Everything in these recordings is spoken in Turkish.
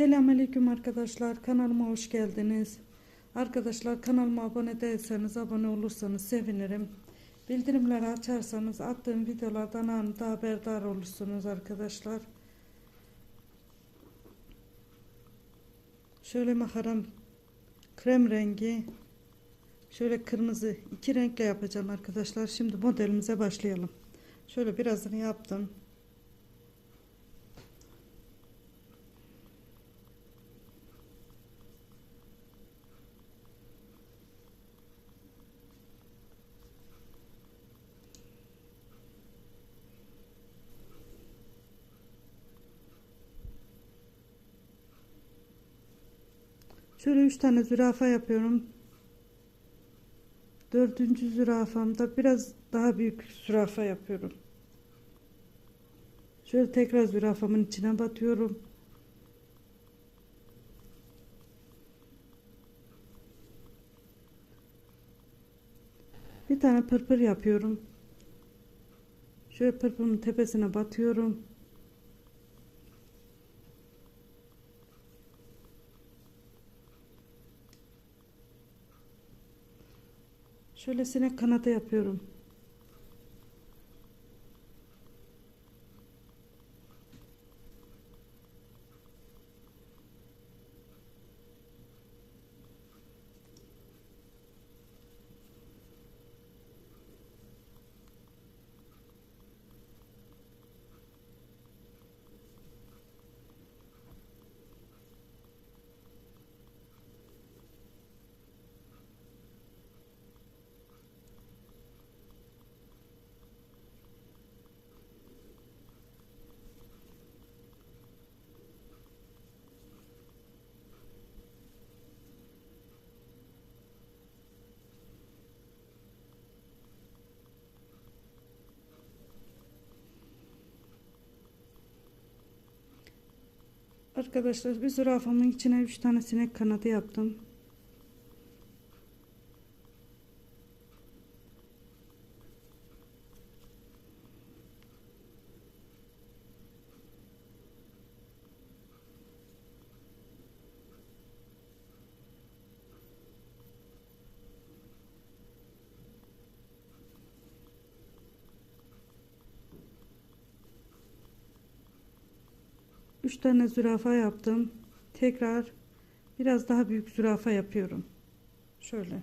Selamünaleyküm arkadaşlar. Kanalıma hoş geldiniz. Arkadaşlar kanalıma abone değilseniz abone olursanız sevinirim. Bildirimleri açarsanız attığım videolardan anında haberdar olursunuz arkadaşlar. Şöyle makaram krem rengi şöyle kırmızı iki renkle yapacağım arkadaşlar. Şimdi modelimize başlayalım. Şöyle birazını yaptım. Şöyle üç tane zürafa yapıyorum. Dördüncü zürafamda biraz daha büyük zürafa yapıyorum. Şöyle tekrar zürafamın içine batıyorum. Bir tane pırpır yapıyorum. Şöyle pırpırın tepesine batıyorum. Şöyle sinek kanadı yapıyorum. Arkadaşlar bir zürafamın içine 3 tane sinek kanadı yaptım. Üç tane zürafa yaptım. Tekrar biraz daha büyük zürafa yapıyorum. Şöyle.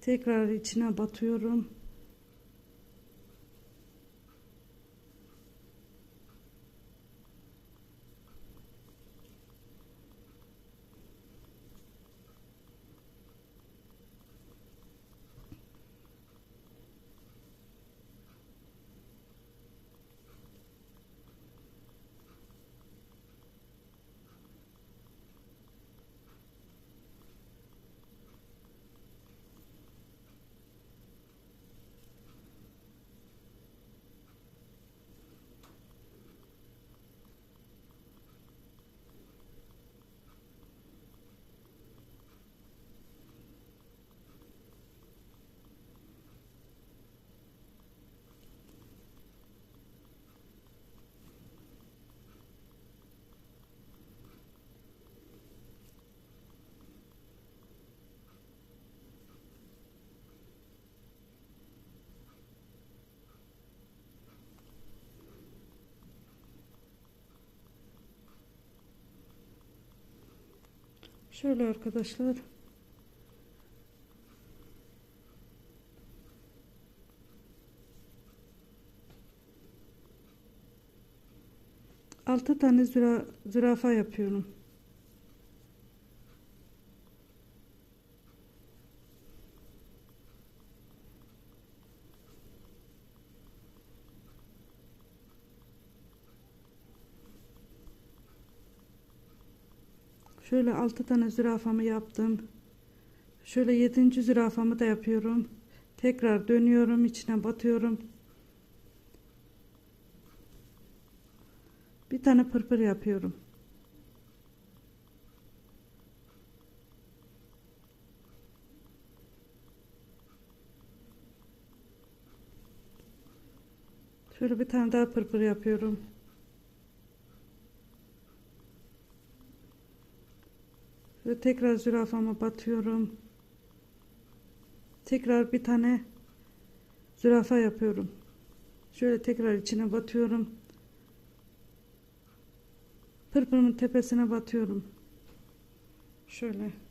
Tekrar içine batıyorum. Şöyle arkadaşlar. Altı tane züra, zürafa yapıyorum. Şöyle altı tane zürafamı yaptım. Şöyle yedinci zürafamı da yapıyorum. Tekrar dönüyorum içine batıyorum. Bir tane pırpır yapıyorum. Şöyle bir tane daha pırpır yapıyorum. Tekrar zürafama batıyorum. Tekrar bir tane zürafa yapıyorum. Şöyle tekrar içine batıyorum. Pırpırımın tepesine batıyorum. Şöyle.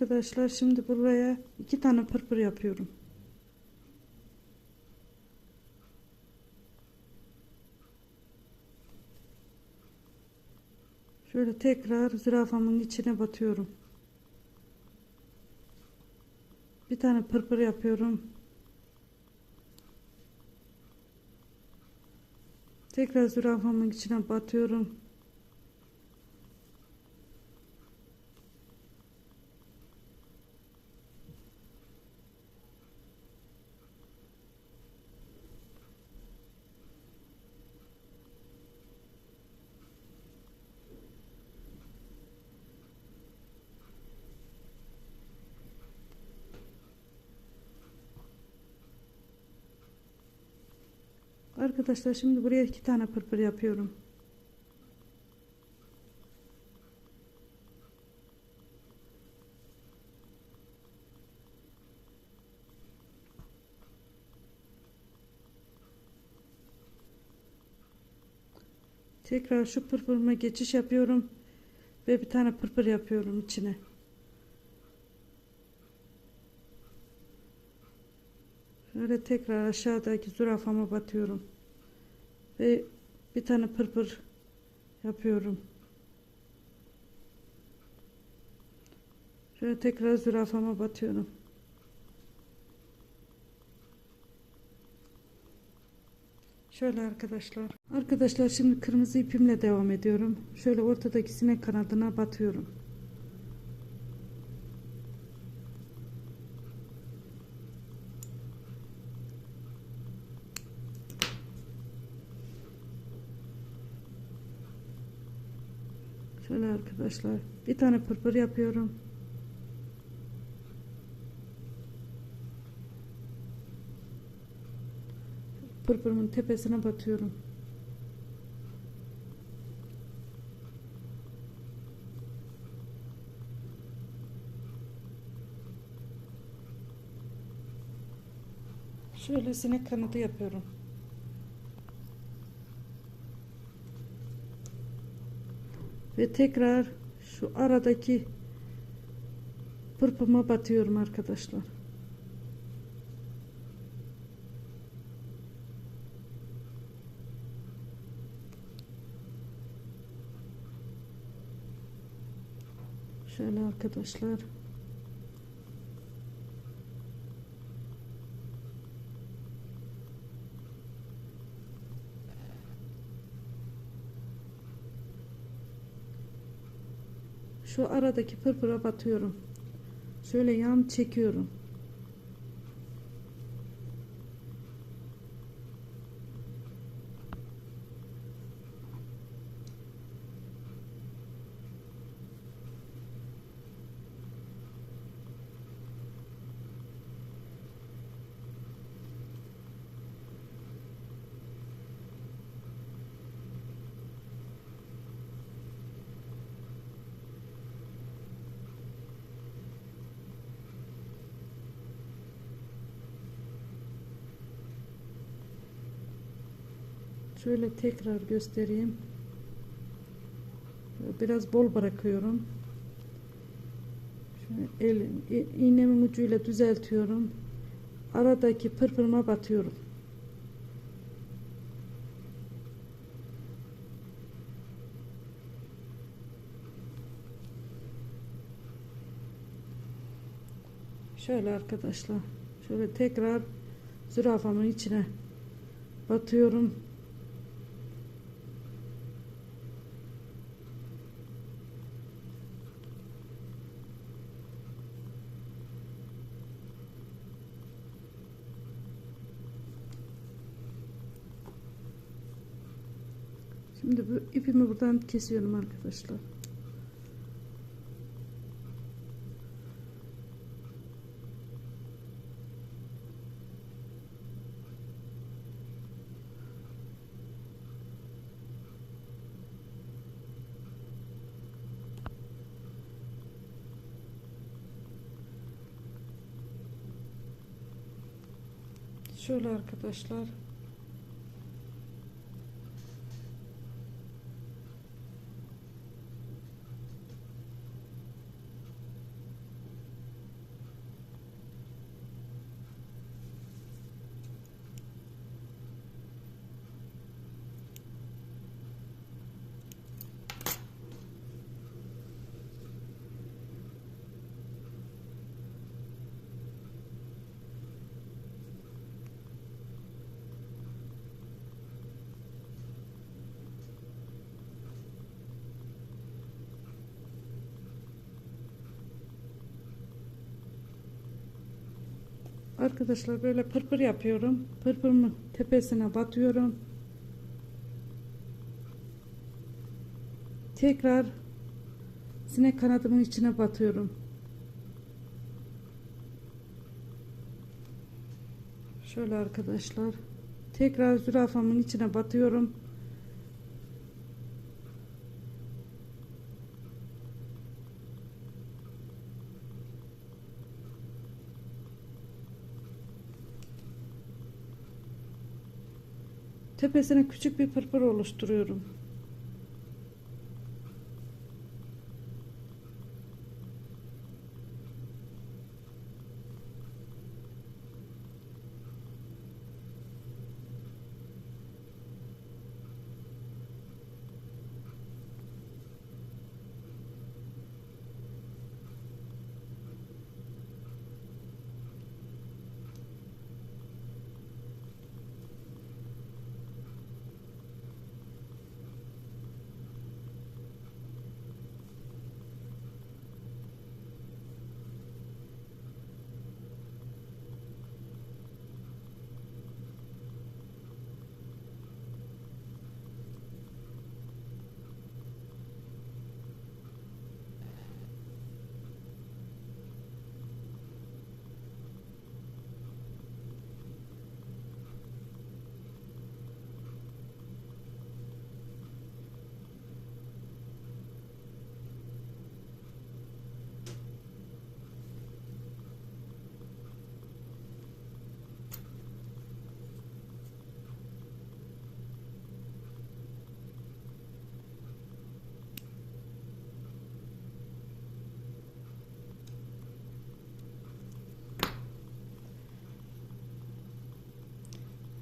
Arkadaşlar şimdi buraya iki tane pırpır yapıyorum. Şöyle tekrar zürafamın içine batıyorum. Bir tane pırpır yapıyorum. Tekrar zürafamın içine batıyorum. Arkadaşlar şimdi buraya iki tane pırpır yapıyorum. Tekrar şu pırpırıma geçiş yapıyorum ve bir tane pırpır yapıyorum içine. Şöyle tekrar aşağıdaki zürafama batıyorum. Ve bir tane pırpır yapıyorum. Şöyle tekrar zürafama batıyorum. Şöyle arkadaşlar. Arkadaşlar şimdi kırmızı ipimle devam ediyorum. Şöyle ortadaki sinek kanadına batıyorum. Şöyle arkadaşlar bir tane pırpır yapıyorum. Pırpırımın tepesine batıyorum. Şöyle sinek kanadı yapıyorum. Ve tekrar şu aradaki pırpıma batıyorum arkadaşlar. Şöyle arkadaşlar. Şu aradaki pırpıra batıyorum. Şöyle yan çekiyorum. Şöyle tekrar göstereyim. Biraz bol bırakıyorum. Şöyle el, iğnemin ucuyla düzeltiyorum. Aradaki pırpırıma batıyorum. Şöyle arkadaşlar. Şöyle tekrar zürafamın içine batıyorum. Şimdi bu ipimi buradan kesiyorum arkadaşlar. Şöyle arkadaşlar Arkadaşlar böyle pırpır yapıyorum. Pırpırımı tepesine batıyorum. Tekrar sinek kanadımın içine batıyorum. Şöyle arkadaşlar. Tekrar zürafamın içine batıyorum. Tepesine küçük bir pırpır oluşturuyorum.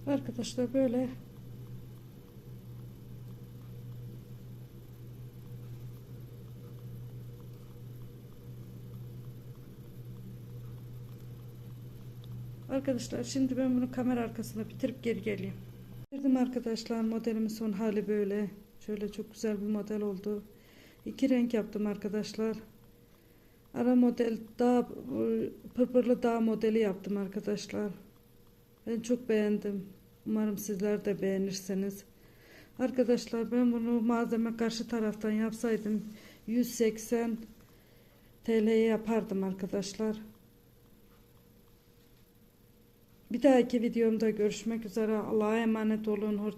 Arkadaşlar böyle Arkadaşlar şimdi ben bunu kamera arkasına bitirip geri geleyim. Bitirdim arkadaşlar modelimin son hali böyle. Şöyle çok güzel bir model oldu. İki renk yaptım arkadaşlar. Ara model dağ pırpırlı dağ modeli yaptım arkadaşlar. Ben çok beğendim. Umarım sizler de beğenirsiniz. Arkadaşlar ben bunu malzeme karşı taraftan yapsaydım 180 TL'ye yapardım arkadaşlar. Bir dahaki videomda görüşmek üzere. Allah'a emanet olun. Hoşça